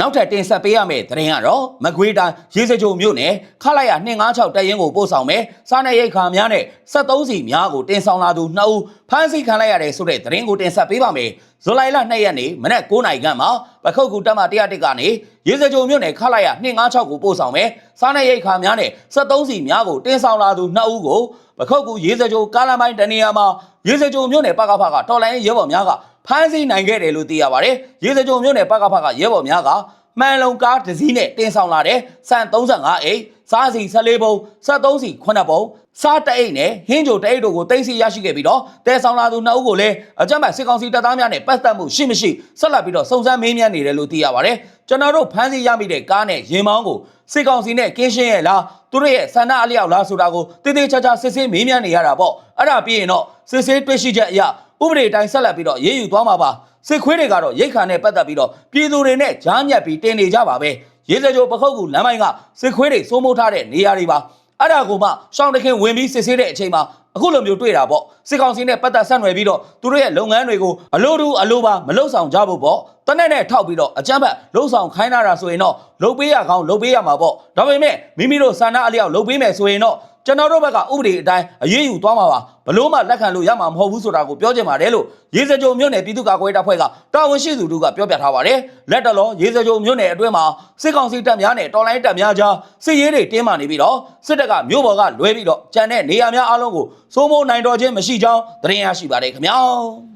နောက်ထပ်တင်ဆက်ပေးရမယ့်သတင်းကတော့မကွေးတိုင်းရေစကြိုမြို့နယ်ခလာရ256တပ်ရင်းကိုပို့ဆောင်မယ်စားနပ်ရိက္ခာများနဲ့73စီများကိုတင်ဆောင်လာသူ2ဦးဖမ်းဆီးခံလိုက်ရတယ်ဆိုတဲ့သတင်းကိုတင်ဆက်ပေးပါမယ်ဇူလိုင်လ2ရက်နေ့မနက်9:00နာရီခန့်မှာပခုတ်ကူတပ်မ101ကနေရေစကြိုမြို့နယ်ခလာရ256ကိုပို့ဆောင်မယ်စားနပ်ရိက္ခာများနဲ့73စီများကိုတင်ဆောင်လာသူ2ဦးကိုပခုတ်ကူရေစကြိုကားလမ်းပိုင်းတနေရာမှာရေစကြိုမြို့နယ်ပကဖကတော်လိုင်းရဲဘော်များကဖမ်းဆီးနိုင်ခဲ့တယ်လို့သိရပါတယ်။ရေစကြုံမြို့နယ်ပကဖကရဲဘော်များက မှန်လုံကားတစ်စီးနဲ့တင်ဆောင်လာတဲ့စံ35အိတ်စားစီ14ပုံ73စီ9ပုံစားတအိတ်နဲ့ဟင်းကြိုတအိတ်တို့ကိုတင်စီရရှိခဲ့ပြီးတော့တဲဆောင်လာသူနှစ်ဦးကိုလည်းအကြမ်းဖက်စစ်ကောင်စီတပ်သားများနဲ့ပတ်သက်မှုရှိမရှိဆက်လက်ပြီးတော့စုံစမ်းမေးမြန်းနေတယ်လို့သိရပါတယ်။ကျွန်တော်တို့ဖမ်းဆီးရမိတဲ့ကားနဲ့ရင်မောင်းကိုစစ်ကောင်စီနဲ့ကင်းရှင်းရဲ့လားသူတို့ရဲ့ဆန္ဒအလျောက်လားဆိုတာကိုတေးသေးချာချာစစ်ဆေးမေးမြန်းနေရတာပေါ့။အဲ့ဒါပြီးရင်တော့စစ်ဆေးတွေ့ရှိချက်အရဥပဒေတိုင်းဆက်လက်ပြီးတော့ရေးယူသွားမှာပါ စစ်ခွေးတွေကတော့ရိတ်ခါနဲ့ပတ်သက်ပြီးတော့ပြည်သူတွေနဲ့ကြားညက်ပြီးတင်နေကြပါပဲရေးစကြိုပခုတ်ကူလမ်းပိုင်းကစစ်ခွေးတွေစိုးမိုးထားတဲ့နေရာတွေပါအဲ့ဒါကိုမှရှောင်းတခင်ဝင်ပြီးစစ်ဆေးတဲ့အချိန်မှာအခုလိုမျိုးတွေ့တာပေါ့စစ်ကောင်စီနဲ့ပတ်သက်ဆက်နွယ်ပြီးတော့သူတို့ရဲ့လုပ်ငန်းတွေကိုအလို့တူအလို့ပါမလုံဆောင်ကြဖို့ပေါ့တနက်နဲ့ထောက်ပြီးတော့အကြမ်းဖက်လုံဆောင်ခိုင်းတာဆိုရင်တော့လုံပေးရကောင်းလုံပေးရမှာပေါ့ဒါပေမဲ့မိမိတို့ဆန္ဒအလျောက်လုံပေးမယ်ဆိုရင်တော့ ကျွန်တော်တို့ဘက်ကဥပဒေအတိုင်းအရေးယူသွားမှာပါဘလို့မှလက်ခံလို့ရမှာမဟုတ်ဘူးဆိုတာကိုပြောချင်ပါတယ်လို့ရေစကြုံမြို့နယ်ပြည်သူ့ကာကွယ်ရေးတပ်ဖွဲ့ကတာဝန်ရှိသူတို့ကပြောပြထားပါတယ်လက်တလောရေစကြုံမြို့နယ်အတွင်းမှာစစ်ကောင်စီတပ်များနဲ့တော်လိုင်းတပ်များကြားစစ်ရေးတွေတင်းမာနေပြီးတော့စစ်တပ်ကမြို့ပေါ်ကလွဲပြီးတော့ကြံတဲ့နေရာများအားလုံးကိုစိုးမိုးနိုင်တော်ခြင်းမရှိကြောင်းသတင်းရရှိပါတယ်ခင်ဗျာ